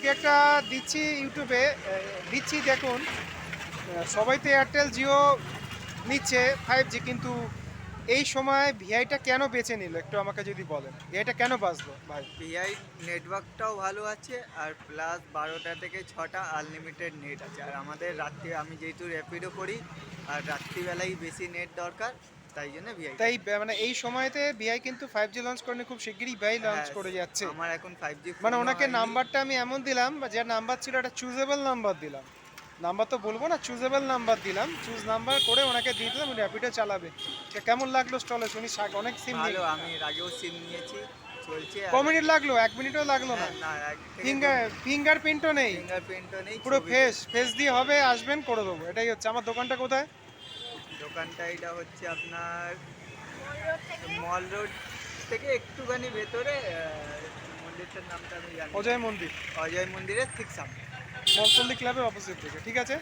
আজকে একটা দিচ্ছি ইউটিউবে দিচ্ছি দেখুন সবাই তো এয়ারটেল জিও নিচ্ছে ফাইভ জি কিন্তু এই সময় ভিআইটা কেন বেছে নিল? একটু আমাকে যদি বলেন। ভিআইটা কেন বাঁচলো? ভাই। ভিআই নেটওয়ার্কটাও ভালো আছে, আর প্লাস বারোটা থেকে ছটা আনলিমিটেড নেট আছে। আর আমাদের রাত্রি, আমি যেহেতু র্যাপিডও করি, আর রাত্রিবেলাই বেশি নেট দরকার। তাই জন্য ভিআই তাই মানে এই সময়তে ভিআই কিন্তু ফাইভ জি লঞ্চ করেনি খুব শিগগিরই ভিআই লঞ্চ হ্যাঁ, করে যাচ্ছে। আমার এখন ফাইভ জি মানে ওনাকে নাম্বারটা আমি এমন দিলাম যে নাম্বার ছিল একটা চুজেবল নাম্বার দিলাম। নাম্বার তো বলব না চুজেবল নাম্বার দিলাম। চুজ নাম্বার করে ওনাকে দিয়ে দিলাম র্যাপিডো চালাবে। কেমন লাগল স্টলে শুনি শাক অনেক সিম ভালো আমি এর আগেও সিম নিয়েছি চলছে ক মিনিট লাগল? এক মিনিটও লাগল না। ফিঙ্গার ফিঙ্গার প্রিন্টও নেই। ফিঙ্গারপ্রিন্টও নেই পুরো ফেস ফেস দিয়ে হবে আসবেন করে দেবো। এটাই হচ্ছে। আমার দোকানটা কোথায়? দোকানটা এটা হচ্ছে আপনার মল রোড থেকে একটুখানি ভেতরে মন্দিরটার নামটা আমি জানি অজয় মন্দির। অজয় মন্দিরের ঠিক সামনে। মলপল্লী ক্লাবের অপোজিট থেকে ঠিক আছে?